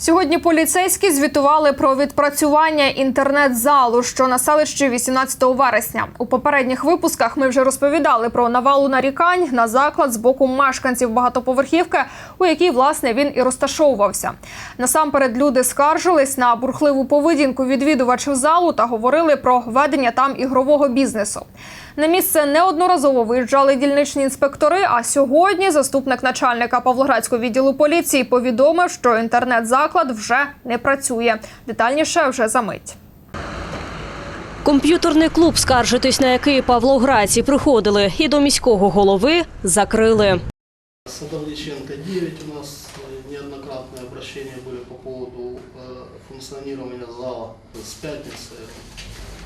Сьогодні поліцейські звітували про відпрацювання інтернет-залу, що на селищі 18 вересня. У попередніх випусках ми вже розповідали про навалу нарікань на заклад з боку мешканців багатоповерхівки, у якій власне він і розташовувався. Насамперед люди скаржились на бурхливу поведінку відвідувачів залу та говорили про ведення там ігрового бізнесу. На місце неодноразово виїжджали дільничні інспектори. А сьогодні заступник начальника Павлоградського відділу поліції повідомив, що інтернет-заклад вже не працює. Детальніше вже за мить. Комп'ютерний клуб, скаржитись на який павлоградці приходили, і до міського голови закрили. Садовниченко 9 у нас э, неоднократные обращения были по поводу э, функционирования зала. С пятницы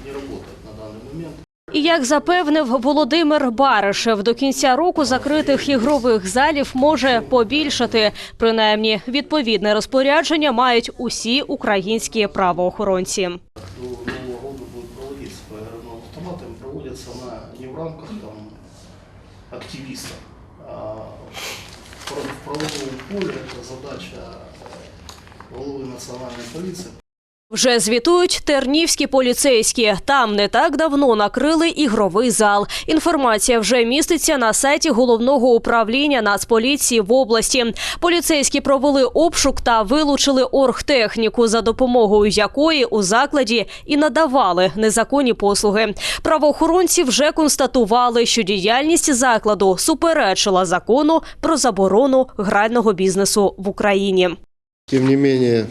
не работает на данный момент. І як запевнив Володимир Баришев, до кінця року закритих ігрових залів може побільшати. Принаймні, відповідне розпорядження мають усі українські правоохоронці. До Нового года будет проводиться по игровым автоматам, проводятся она не в рамках там, активистов, а в прав- в правовом поле. Это задача э, головы национальной полиции. вже звітують тернівські поліцейські. Там не так давно накрили ігровий зал. Інформація вже міститься на сайті головного управління Нацполіції в області. Поліцейські провели обшук та вилучили оргтехніку, за допомогою якої у закладі і надавали незаконні послуги. Правоохоронці вже констатували, що діяльність закладу суперечила закону про заборону грального бізнесу в Україні. Тем не менее, э,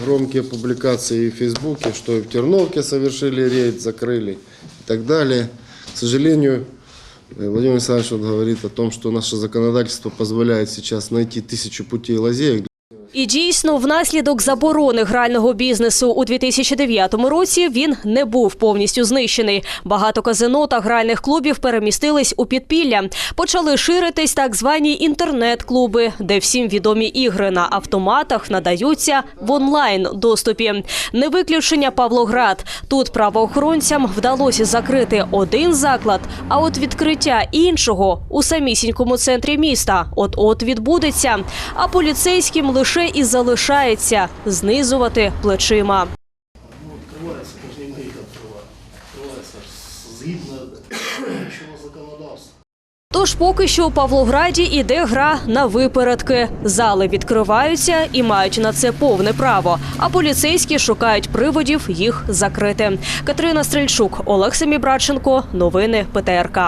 громкие публикации в Фейсбуке, что и в Терновке совершили рейд, закрыли и так далее. К сожалению, э, Владимир Александрович вот говорит о том, что наше законодательство позволяет сейчас найти тысячу путей лазеек І дійсно, внаслідок заборони грального бізнесу у 2009 році він не був повністю знищений. Багато казино та гральних клубів перемістились у підпілля. Почали ширитись так звані інтернет-клуби, де всім відомі ігри на автоматах надаються в онлайн доступі. Не виключення Павлоград. Тут правоохоронцям вдалося закрити один заклад, а от відкриття іншого у самісінькому центрі міста от-от відбудеться. А поліцейським лише і залишається знизувати плечима. Ну, открывается, это же не мы их открываем. Открывается згідно чинного законодавства. Тож поки що у Павлограді іде гра на випередки. Зали відкриваються і мають на це повне право. А поліцейські шукають приводів їх закрити. Катерина Стрельчук, Олег Семібраченко. Новини ПТРК.